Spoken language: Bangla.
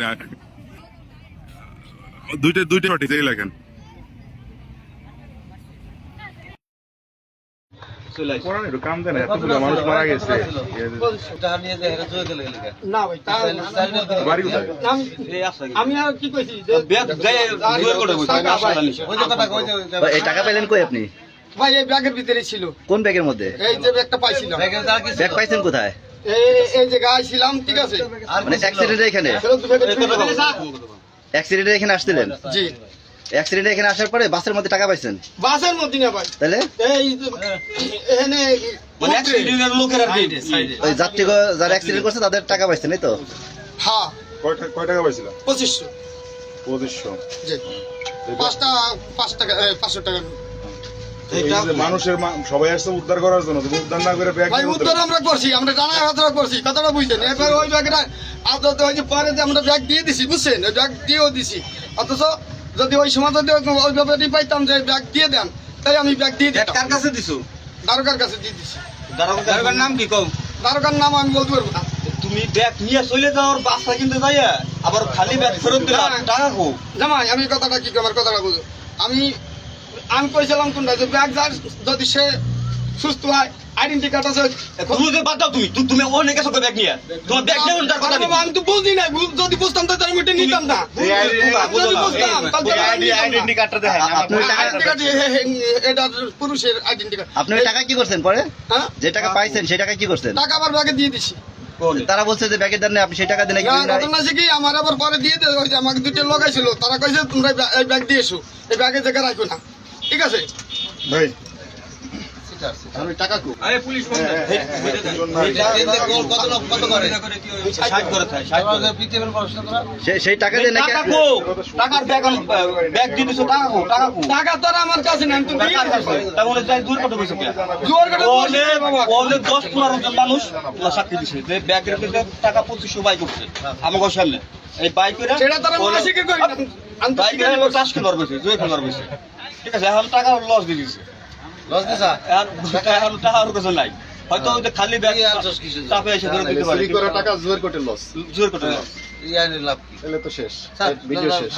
না। দুইটা দুইটা সঠিক এই লেখেন। পড়ান একটু কাম দেন এতগুলো মানুষ মারা গেছে। না ভাই তা বাড়ি কোথায়? আমি আর কি কইছি যে এই টাকা পেলেন কই আপনি? ভাই এই ব্যাগের ভিতরে ছিল। কোন ব্যাগের মধ্যে? এই যে ব্যাগটা পাইছিলাম। ব্যাগ পাইছেন কোথায়? এই এই যে গায়ে ছিলাম ঠিক আছে? মানে অ্যাক্সিডেন্ট এখানে? অ্যাক্সিডেন্ট এখানে আসছিলেন? জি। অ্যাক্সিডেন্ট এখানে আসার পরে বাসের মধ্যে টাকা পাইছেন? বাসের মধ্যে না ভাই। তাহলে? এই যে এখানে ওই যাত্রী যারা অ্যাক্সিডেন্ট করছে তাদের টাকা পাইছেন এই তো? হ্যাঁ। কয় কয় টাকা পঁচিশশো। জি। পাঁচটা পাঁচ টাকা পাঁচশো টাকা। মানুষের মা- সবাই আসছে উদ্ধার করার জন্য উদ্ধার না করে ব্যাগ উত্তর আমরা করছি আমরা জানা কথা করছি কথাটা বুঝছেন? এবার ওই ব্যাগটা আদত হয়েছে পরে যে আমরা ব্যাগ দিয়ে দিছি বুঝছেন? ওই ব্যাগ দিয়েও দিছি। অথচ যদি ওই সময় যদি ওই- ওই ব্যাপারটি পাইতাম যে ব্যাগ দিয়ে দেন তাই আমি ব্যাগ দিয়ে দিতাম। কার কাছে দিছো? দারোগার কাছে দিয়ে দিছি। দারোগার নাম কি? কও। দারোগার নাম আমি বলতে পারব না। তুমি ব্যাগ নিয়ে চলে যাওয়ার বাসা কিনতে যাইয়া। আবার খালি ব্যাগ ফেরত দিলা টাকা কো জামাই আমি কথাটা কি আমার কথাটা বুঝো। আমি আমি কইছিলাম কোনটা যে ব্যাগ যার যদি সে সুস্থ হয় আইডেন্টি কার্ড আছে তুমি বাদ দাও তুমি তুমি অনেক এসে ব্যাগ নিয়ে। তোমার ব্যাগ নেই তার কথা আমি তো বুঝি না যদি বুঝতাম তো আমি এটা নিতাম না। যদি বুঝতাম তাহলে না। কার্ডটা দেখেন আপনি টাকা আইডেন্টি এটা পুরুষের আইডেন্টি কার্ড। আপনি টাকা কি করছেন পরে? হ্যাঁ? যে টাকা পাইছেন সেই টাকা কি করছেন? টাকা আবার ব্যাগে দিয়ে দিছি। তারা বলছে যে ব্যাগের দাম নেই আপনি সেই টাকা? ঘটনা আছে কি আমার আবার পরে দিয়ে দে ওই যে আমাকে দুটো লগাইছিল তারা কইছে তোমরা এই ব্যাগ- এই ব্যাগ দিয়ে এসো এই ব্যাগে জায়গা রাখো না। ঠিক আছে। ভাই। আরে পুলিশ ফোন দুজন নাই। কত করে? 60 করে থাকে 60 করে। সে- সেই টাকা দিয়ে নাকি টাকা কো টাকার ব্যাগ ব্যাগ টাকা কো টাকা কো টাকা তো আমার কাছে নাই আমি তো দিয়ে দিছি। যাই দূর কত কইছো কে? জোর করে ওলে ওলে 10 15 জন মানুষ সাক্ষী দিছে। যে ব্যাগের ভিতরে টাকা 2500 বাই করছে। আমাকে সামনে এই বাই সেটা তারা ওলে- মাসিকে করি না। আমি তো বাই স্বীকার চাষ জয় খেলার ঠিক আছে এখন টাকা লস দিয়ে দিছে। লস দিছা এখন টাকা আর কিছু নাই। হয়তো ওই যে খালি ব্যাগ চাপে এসে ধরে দিতে পারে। চুরি করা টাকা জোর কোটে লস জোর করে লস তাহলে তো শেষ। ভিডিও শেষ।